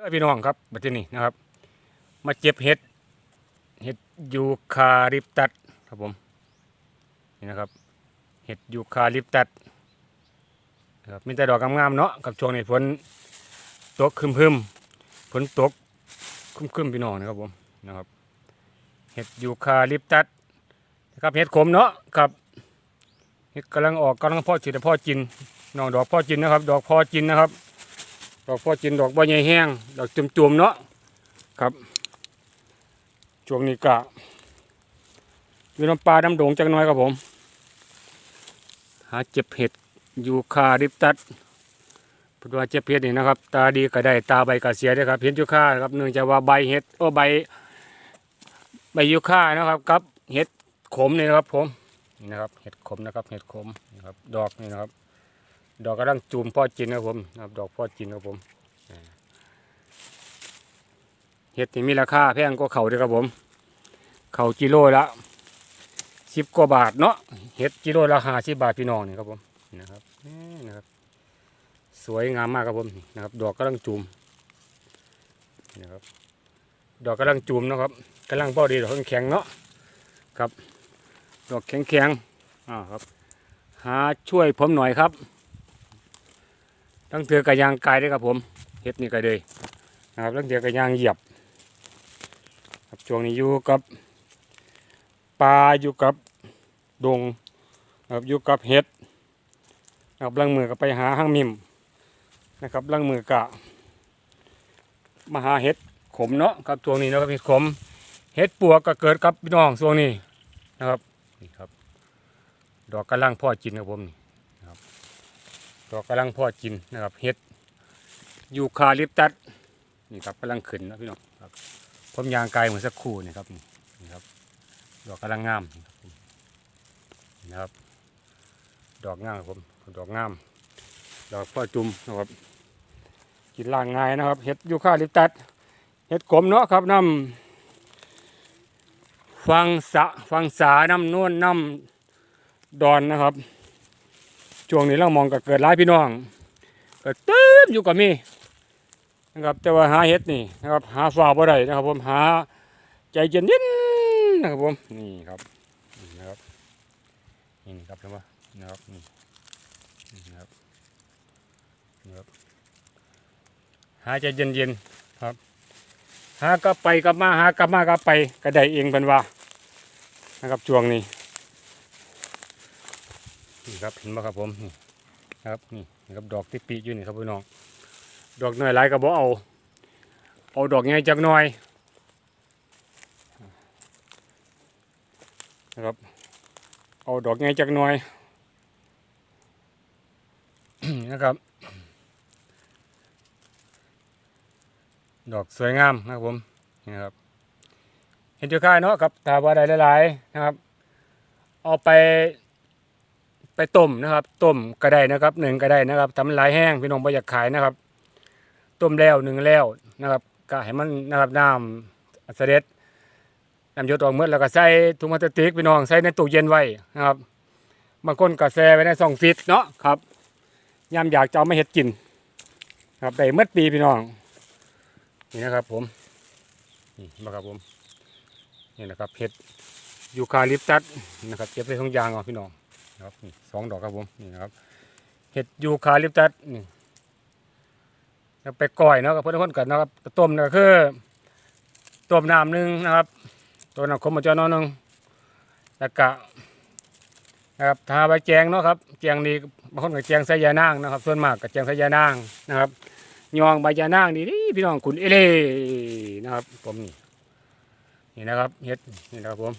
เอ้ยพี่น้องครับบัดนี้นะครับ มาเจ็บเห็ดเห็ดยูคาลิปตัสครับผมนี่นะครับเห็ดยูคาลิปตัสนะครับมีแต่ดอกงามๆเนาะกับช่วงนี้ฝนตกครึมๆฝนตกครึมๆพี่น้องนะครับผมนะครับเห็ดยูคาลิปตัสนะครับเห็ดขมเนาะครับเห็ดกำลังออกกำลังพ่อจิตพ่อจินน้องดอกพ่อจินนะครับ ดอกพ่อจินนะครับ ดอกพอจินดอกใบใหญ่แห้ง ดอกจุ่มๆเนาะครับช่วงนี้กะอยู่น้ำปลาน้ำโด่งจังน้อยครับผม หาเจ็บเห็ดยูคาลิปตัสพูดว่าเจ็บเห็ดนี่นะครับ ตาดีก็ได้ตาใบก็เสียได้ครับเห็ดยูคาครับเนื่องจากว่าใบเห็ดโอ้ใบ ใบยูคานะครับกับเห็ดขมนี่นะครับผมนี่นะครับเห็ดขมนะครับเห็ดขมนะครับดอกนี่นะครับ ดอกกระดังจูมพ่อจินครับผมนะครับดอกพ่อจินครับผมเห็ดนี่มีราคาแพงกว่าเข่าด้วยครับผม เข่ากิโลละสิบกว่าบาทเนาะเห็ดกิโลละห้าสิบบาทพี่น้องนี่ครับผมนะครับนี่นะครับ สวยงามมากครับผมนะครับ ดอกกระดังจูมนะครับดอกกระดังจูมนะครับกำลังพอดีดอกแข็งเนาะครับ ดอกแข็งๆอ่าครับ หาช่วยผมหน่อยครับ ตั้งเถือกระยางกายด้วยครับผมเฮ็ดนี่ก็เลยนะครับตั้งเถือกระยางเหยียบครับช่วงนี้อยู่กับปลาอยู่กับดงครับอยู่กับเห็ดนะครับลังมือก็ไปหาห้างมิมนะครับลังมือกะมาหาเห็ดขมเนาะครับช่วงนี้นะครับเห็ดขมเห็ดปัวกก็เกิดกับพี่น้องช่วงนี้นะครับนี่ครับ ดอกกระลังพ่อจินครับผมนี่ ดอกกำลังพอกินนะครับเห็ดยูคาลิปตัสนี่ครับกำลังขึ้นนะพี่น้องครับผมยางกายเหมือนสักครู่นี่ครับนี่ครับ ดอกกำลังงามนี่ครับผมนี่นะครับ ดอกงามครับผมดอกงาม ดอกพ่อจุ่มนะครับกินล่างง่ายนะครับเห็ดยูคาลิปตัสเห็ดขมเนาะครับน้ำฟังสะฟังสาน้ำนวลน้ำดอนนะครับ ช่วงนี้เรามองก็เกิดหลายพี่น้องก็เต็มอยู่กับมีนะครับแต่ว่าหาเห็ดนี่นะครับหาฝ่าบ่ได้นะครับ ผมหาใจเย็นเย็นนะครับผมนี่ครับนี่นะครับนี่ครับเห็นปะนะครับนี่นะครับนี่ครับหาใจเย็นเย็นครับ หากลับไปกลับมาหากลับมากลับไปก็ได้เองเป็นว่านะครับช่วงนี้ นี่ครับเห็นไหมครับผมนี่ครับนี่นครับดอกที่ปีอยู่นี่ครับพี่น้องดอกน้อยหลายก็บ่เอา เอาดอกใหญ่จักหน่อยนะครับเอาดอกใหญ่จักหน่อยนะครับ ดอกสวยงามนะครับผมนี่ครับเห็นจุค่ายเนาะครับถ้าว่าได้หลายๆนะครับ เอาไป ไปต้มนะครับต้มก็ได้นะครับหนึ่งก็ได้นะครับทำลายแห้งพี่น้องไม่อยากขายนะครับ ต้มแล้วหนึ่งแล้วนะครับก็ให้มันนะครับน้ำเสด็จน้ำหยดออกเมื่อแล้วก็ใส่ถุงพลาสติกพี่น้องใส่ในตู้เย็นไว้นะครับบางคนก็แช่ไว้ในซองฟิตเนาะครับยามอยากจะเอามาเห็ดกินครับได้เมื่อปีพี่น้องนี่นะครับผมนี่มาครับผมนี่นะครับเห็ดยูคาลิปตัสนะครับเก็บใส่ถุงยางเอาพี่น้อง ครับสองดอกครับผมนี่นะครับเห็ดยูคาลิปตัสนี่ไปก่อยเนาะกับเพื่อนคนกันนะครับต้มเนี่ยก็คือต้มน้ำหนึ่งนะครับ ตัวน้ำขมมาจอน้อยหนึงแล้วก็นะครับทาใบแจงเนาะครับแจงนี่บางคนก็แจงส่ยานางนะครับ ส่วนมากก็แจงส่ยานางนะครับยองใบยานางนี่พี่น้องคุณเอเล่นะครับ ผมนี่นี่นะครับเห็ดนี่นะครับผม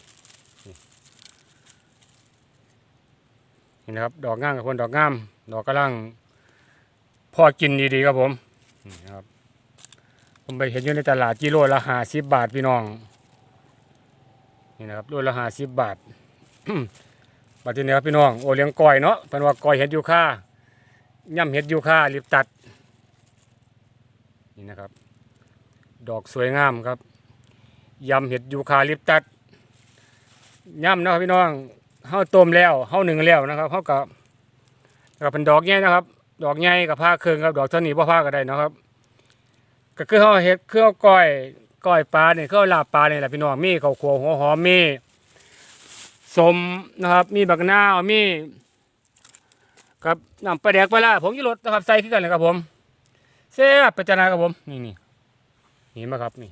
นี่นะครับ ดอกงามกับคนดอกงาม ดอกกำลังพอกินดีๆครับผมนี่นะครับ ผมไปเห็นอยู่ในตลาดกิโลละห้าสิบบาทพี่น้อง นี่นะครับโลละห้าสิบบาทบัดทีนี้ครับพี่น้องโอเลี้ยงก้อยเนาะเป็นว่าก้อยเห็ดยูค่าย่ำเห็ดยูค่าลิปตัด นี่นะครับ ดอกสวยงามครับยำเห็ดยูคาลิปตัดย่ำนะครับพี่น้อง เฮาต้มแล้วเฮาหนึ่งแล้วนะครับเฮากับกับเป็นดอกใหญ่นะครับ ดอกใหญ่กับผ้าเครืองครับดอกเท่านี้บ่ผ้าก็ได้นะครับ ก็คือเฮาเฮ็ดคือเฮาก้อยก้อยปลาเนี่ยคือเฮาลาบปลาเนี่ยแหละพี่น้องมีข้าวคั่วหัวหอมมีสมนะครับ มีบักนาวมีกับน้ำปลาแดกปลาร้าผงชูรสนะครับใส่ขึ้นกันเลยครับผมแซ่บประจานาครับผมนี่นี่นี่มาครับนี่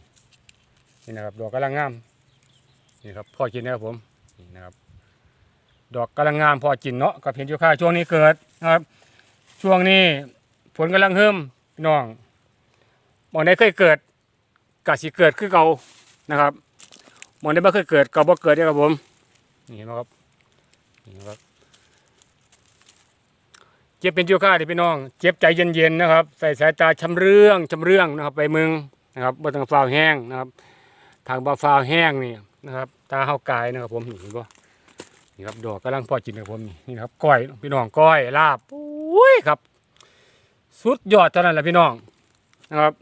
นี่นะครับดอกกำลังงามนี่ครับพ่อกินนะครับผมนี่นะครับ ดอกกำลังงามพอกินเนาะกับเห็นอยู่ค่าช่วงนี้เกิดนะครับ ช่วงนี้ฝนกำลังเฮิมพี่น้องหมองได้เคยเกิดกะสิเกิดคือเก่านะครับหมองได้บ่เคยเกิดก็บ่เกิดเด้อครับผมนี่เห็นไหมครับนี่นะครับเจ็บเป็นอยู่ค่าเด้อพี่น้อง เจ็บใจเย็นๆนะครับ ใส่สายตาชำเรื่องชำเรื่องนะครับ ไปเมืองนะครับบ่ต้องฟ้าวแห้งนะครับ ทางบ่ฟ้าวแห้งนี่นะครับ ตาเฮากายนะครับผมนี่เห็นบ่ นี่ครับดอกกำลังพอกินครับผมนี่นี่นะครับก้อยพี่น้องก้อยลาบอุ้ยครับ สุดยอดเท่านั้นแหละพี่น้องนะครับ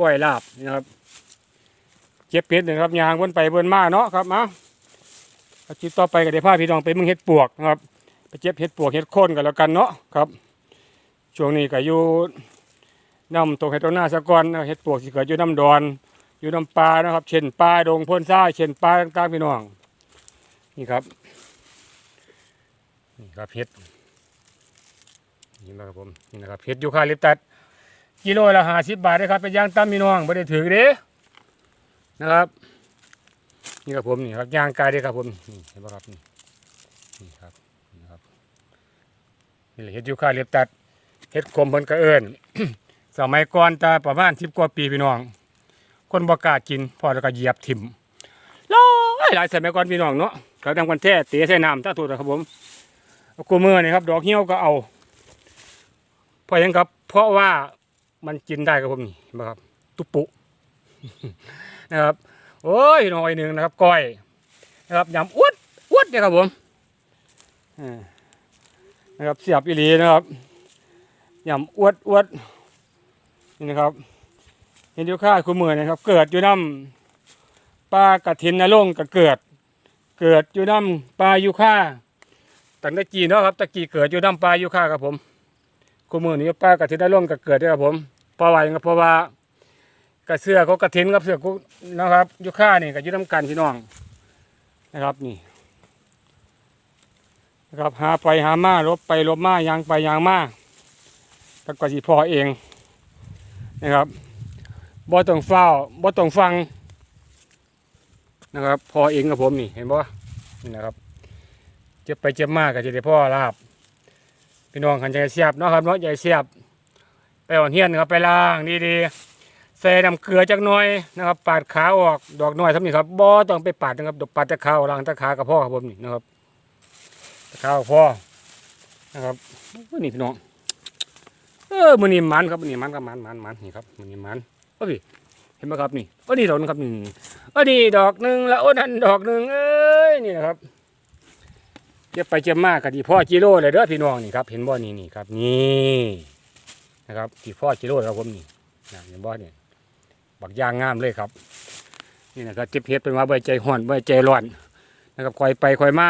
ก้อยลาบนี่นะครับเจ็บเป็ดนะครับยางวนไปวนมาเนาะครับมาอาชีพต่อไปก็ได้พาพี่น้องไปมึงเห็ดปวกนะครับไปเจ็บเห็ดปวกเห็ดโคนกันแล้วกันเนาะครับ ช่วงนี้ก็อยู่น้ำตกเห็ดตรงหน้าสะกอนเห็ดปวกสิเกิดอยู่น้ำดอน อยู่น้ำปลานะครับ เช่นปลาดงพ่นซ่ายเช่นปลาต่างๆพี่น้อง นี่ครับ นี่ครับเห็ดนี่นะครับผมนี่นะครับเห็ดยูคาลิปตัสกิโลละห้าสิบบาทนะครับเป็นย่างตั้มพี่น้องไม่ได้ถือเด้นะครับ นี่ครับผมนี่ครับย่างกายเด้ครับผมนี่เห็นไหมครับนี่นี่ครับนี่ครับนี่เห็ดยูคาลิปตัสเห็ดคมเพิ่นกระเอิญสมัยก่อนต่ประมาณสิบกว่าปีพี่น้อง คนบ่กล้ากินพอแล้วก็เหยียบถิ่มหลายหลายสมัยก่อนพี่น้องเนาะเขาทำกันแท้เตะใส่น้ำถ้าถูกนะครับผมกูมือนี่ครับ ดอกเหี่ยวก็เอาเพราะยังครับ เพราะว่ามันกินได้ครับผมนี่นไหมครับ ตุปุนะครับโอ้ยหน่อยหนึ่งนะครับก้อยนะครับยำอ้วนอ้วนเนี่ยครับผมอ่านะครับเสียบอีหลีนะครับยำอ้วนอ้วนนี่นะครับ เห็นอยู่ค่าคุณมือนะครับ เกิดอยู่น้ำปลากระถินนรงก็เกิด เกิดอยู่น้ำปลายูค่าตั้งต่กี่เนาะครับตะกี้เกิดอยู่น้ำปลายูค่าครับผมคุณมือนี้ปลากระถินนรงก็เกิดด้วยครับผมเพราะว่าหยังครับเพราะว่ากระเสือเขากระถินกับเสือกุนะครับยูค่านี่ก็อยู่น้ำกันพี่น้องนะครับนี่นะครับหาไปหามาลบไปลบมายางไปยางมาตะกอสีพอเองนะครับ บ่ต้องเฝ้าบ่ต้องฟังนะครับ พอเองกับผมนี่เห็นบ่นี่นะครับเจ็บไปเจ็บมากก็จะได้พ่อลาบพี่น้องขันใจเสียบเนาะครับเนาะใจเสียบ ไปอ่อนเฮียนครับไปล้างดีๆใส่น้ำเกลือจักหน่อยนะครับ ปาดขาออกดอกน้อยทำนี่ครับบ่ต้องไปปาดนะครับดอกปาดตะขาวล้างตะขากับพ่อครับผมนี่นะครับตะขาวพ่อนะครับนี่พี่น้องเออมือนี่มันครับมือนี่มันครับมันมันมันนี่ครับมือนี่มัน อ้ยเห็นไหมครับนี่โอ้นี่ดอกนึงครับนี่โอ้นี่ดอกหนึ่งแล้วโอ้นั่นดอกหนึ่งเอ้ยนี่นะครับเจ็บไปเจ็บมากกับที่พ่อจิโร่เลยเด้อพี่น้องนี่ครับเห็นบ่นี่นี่ครับนี่นะครับที่พ่อจิโร่ครับผมนี่นะเห็นบ่เนี่บักยางงามเลยครับ นี่นะครับเจ็บเฮ็ดเป็นว่าใบใจห่อนใบใจร้อนนะครับคอยไปคอยมา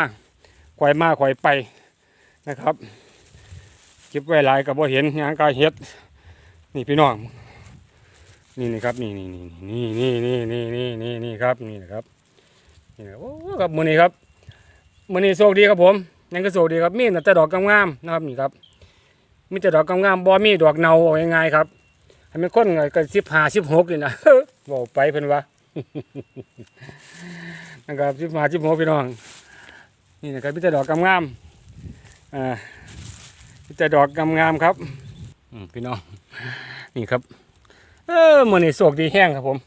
คอยมาคอยไปนะครับเก็บไว้หลายกับบ่เห็นหยังกายเฮ็ดนี่พี่น้อง นี่นี่ครับ นี่นี่นี่นี่นี่นี่นี่นี่นี่นี่ครับนี่นะครับนี่นะโอ้ครับมือนี้ครับมือนี้โชคดีครับผมยังก็โชคดีครับมีแต่ดอกงามๆนะครับนี่ครับ มีแต่ดอกงามๆบ่มีดอกเนาเอาง่ายๆครับให้มันคนก็สิบห้าสิบหกนี่นะบอกไปเพิ่นว่านะครับสิบห้าสิบหกพี่น้องนี่นะครับมีแต่ดอกงามๆอ่ามีแต่ดอกงามๆครับอืมพี่น้องนี่ครับ เออมือนี่โศกดีแห้งครับผม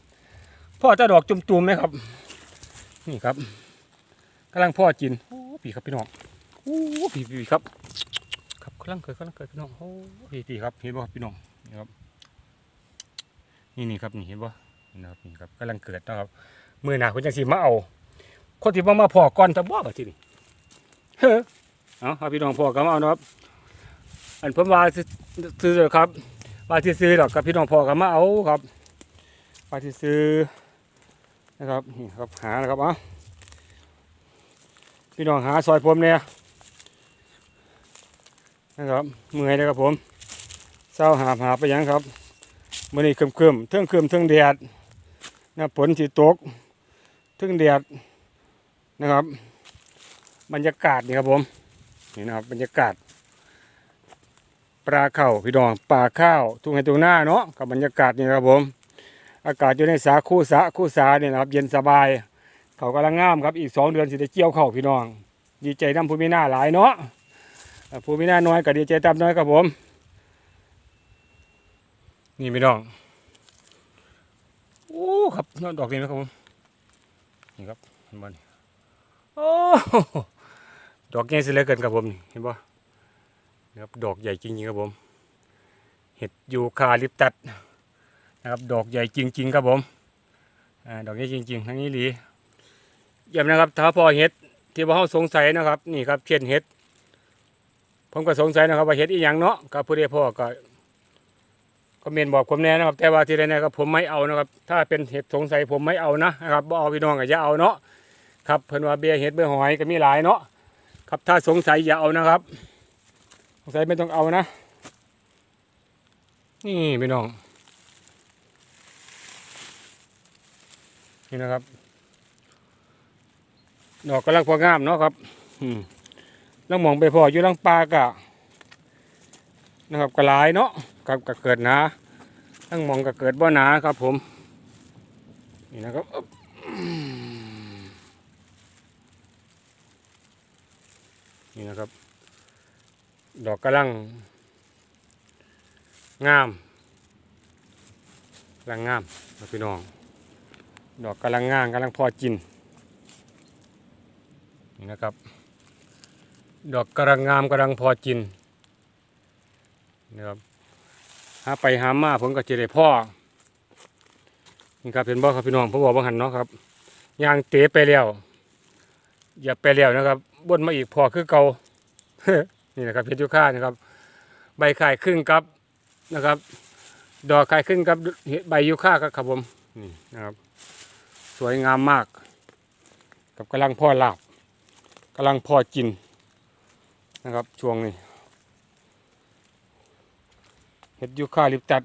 พ่อจะดอกจุ่มๆไหมครับ นี่ครับกำลังพ่อกินโอ้ปีครับพี่น้องโอ้ปีปีครับ ครับกำลังเคยกำลังเคยพี่น้องโอ้ปีปีครับเห็นบ่ครับพี่น้องนี่ครับ นี่นี่ครับนี่เห็นบ่นี่นะครับนี่ครับกำลังเกิดนะครับมือหนาคุณจังสีมาเอาคนที่มามาพ่อก่อนจะบ่แบบที่นี่เฮ้อเอาพี่น้องพ่อก็มาเอานะครับอันผมว่าซื้อครับ ว่าที่ซื้อดอกกับพี่น้องพ่อกันมาเอาครับว่าที่ซื้อนะครับนี่ครับหานะครับอะพี่น้องหาซอยผมเนี่ยนะครับเมื่อยนะครับผมเศร้าหาหาไปยังครับมื้อนี้ครึมๆเทิงคึมเทิงแดดนะฝนสิตกเทิงแดดนะครับ บรรยากาศนี่ครับผมนี่นะครับบรรยากาศ ปลาเข้าพี่น้องปลาข้าวทุ่งไห่ทุ่งหน้าเนาะกับบรรยากาศนี่ครับผม อากาศอยู่ในสาคู่สาคู่สาเนี่ยนะครับ เย็นสบาย เขากำลังงามครับอีกสองเดือนสิได้เกี่ยวเข้าพี่น้อง ดีใจน้ำผู้มีหน้าหลายเนาะอ่าผู้มีหน้าน้อยก็ดีใจตามน้อยครับผม นี่พี่น้องโอ้ครับดอกนี้นะครับผมนี่ครับเห็นบ่นี่โอ้ดอกใหญ่สิเลือเกินครับผมเห็นบ่ ครับดอกใหญ่จริงๆครับผม เห็ดยูคาลิปตัสนะครับดอกใหญ่จริง ๆ ครับผมอดอกใหญ่จริง ๆ ทั้งนี้หลีเยี่ยมนะครับถ้าพอเห็ดที่ว่าเขาสงสัยนะครับนี่ครับเช่นเห็ดผมก็สงสัยนะครับว่าเห็ดอีหยังเนาะกับผู้ใดพ่อก็ก็เมนบอกผมแน่นะครับ แต่ว่าที่ใดๆก็ผมไม่เอานะครับ ถ้าเป็นเห็ดสงสัยผมไม่เอานะนะครับบ่เอาพี่น้องก็อย่าเอาเนาะครับเพิ่นว่าเบียเห็ดเบียหอยก็มีหลายเนาะครับถ้าสงสัยอย่าเอานะครับ สงสัยไม่ต้องเอานะ นี่พี่น้อง นี่นะครับ ดอกกำลังพองามเนาะครับอืมแล้วมองไปพออยู่ลังปลากะนะครับกระลายเนาะครับก็เกิดหนาทั้งมองก็เกิดบ่หนาครับ ผม นี่นะครับนี่นะครับ ดอกกำลังงามกำลังงามนะพี่น้อง ดอกกำลังงามกำลังพอกินนี่นะครับ ดอกกำลังงามกำลังพอกินนะครับหาไปหามาผมก็จะได้พ่อนี่ครับเห็นบ่ครับพี่น้องผมบอกว่าหันเนาะครับยางเตะไปแล้วอย่าไปแล้วนะครับบนมาอีกพอคือเก่า นี่นะครับเพชรยุค่านะครับ ใบไข่ครึ่งกับนะครับ ดอกไข่ครึ่งกับใบยูคาครับผมนี่นะครับ สวยงามมาก กับกำลังพ่อลาบกำลังพอกินนะครับช่วงนี้เห็ดยูคาลิปตัด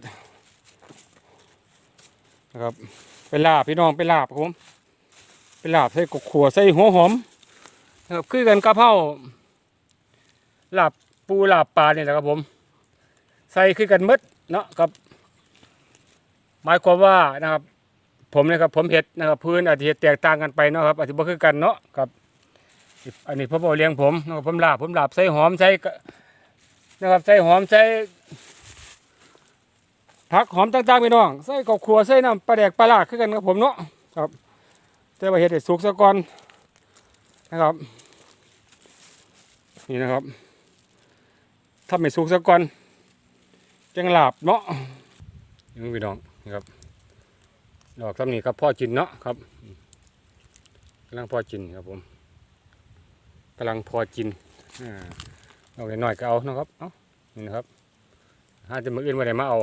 นะครับไปลาบพี่น้องไปลาบครับผมไปลาบใส่กบขัวใส่หัวหอมนะครับคือกันกระเพรา ลาบปูลาบปลาเนี่ยแหละครับผม ใส่คือกันหมดเนาะครับ หมายความว่านะครับ ผมนะครับผมเห็ดนะครับพื้นอาจจะแตกต่างกันไปเนาะครับอาจจะบ่คือกันเนาะครับ อันนี้พ่อบอเลี้ยงผมนะครับผมลาบผมลาบใส่หอมใส่กะนะครับใส่หอมใส่ผักหอมต่างๆพี่น้องใส่กับขัวใส่น้ำปลาแดกปลาลาคือกันครับผมเนาะครับ แต่ว่าเห็ดสุกซะก่อนนะครับ นี่นะครับ ถ้าไม่สุกซะก่อนจังลาบเนาะนี่พี่น้องนะครับ ดอกซ้ำนี้ครับพ่อจินเนาะครับกำลังพ่อจินครับผมกำลังพอจินอ่าเอาหน่อยๆก็เอานะครับเอานี่นะครับถ้าจะมาอื่นมาได้มาเอา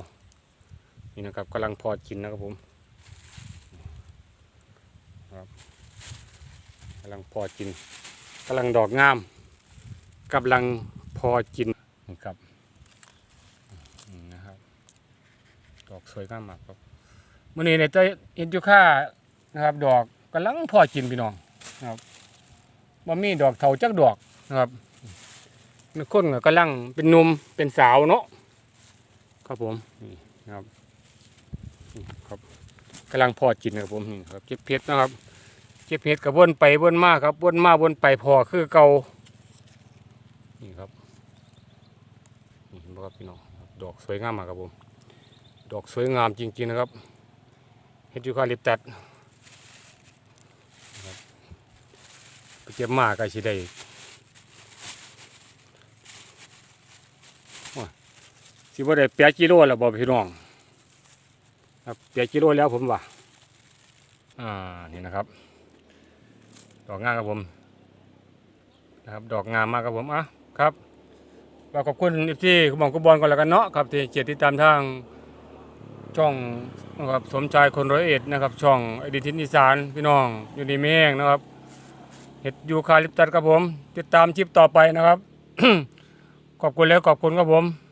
นี่นะครับกำลังพอจินนะครับผมครับกำลังพอจินกำลังดอกงามกำลังพอจิน นี่ครับนี่นะครับดอกสวยงามมากครับมื่อนี้เนี่ยจะเห็นอยู่ค่านะครับ ดอกกำลังพอกินพี่น้องนะครับบ่มีดอกเถาจักดอกนะครับมีคนก็กำลังเป็นนุ่มเป็นสาวเนาะครับผมนี่นะครับนี่ครับกำลังพอกินครับผมนี่ครับเก็บเพชรนะครับเก็บเพชรกับวนไปวนมาครับวนมาวนไปพอคือเก่านี่ครับนี่เห็นบ่ ครับพี่น้องดอกสวยงามมากครับผมดอกสวยงามจริงๆนะครับเห็ดยูคาลิปตัสนะครับไปเก็บมาก็สิได้สิบ่ได้แปดกิโลแล้วบ่พี่น้องครับแปดกิโลแล้วผมว่าอ่านี่นะครับ ดอกงามครับผมนะครับ ดอกงามมากครับผมอะครับ เราขอบคุณที่คุณหมองกุบอลก่อนแล้วกันเนาะครับที่เกียรติดตามทางช่องนะครับสมชายคนร้อยเอ็ดนะครับ ช่องอดีทินอีสานพี่น้องอยู่ในแม่งนะครับเห็ดยูคาลิปตัสครับผม ติดตามชิปต่อไปนะครับ ขอบคุณแล้วขอบคุณครับผม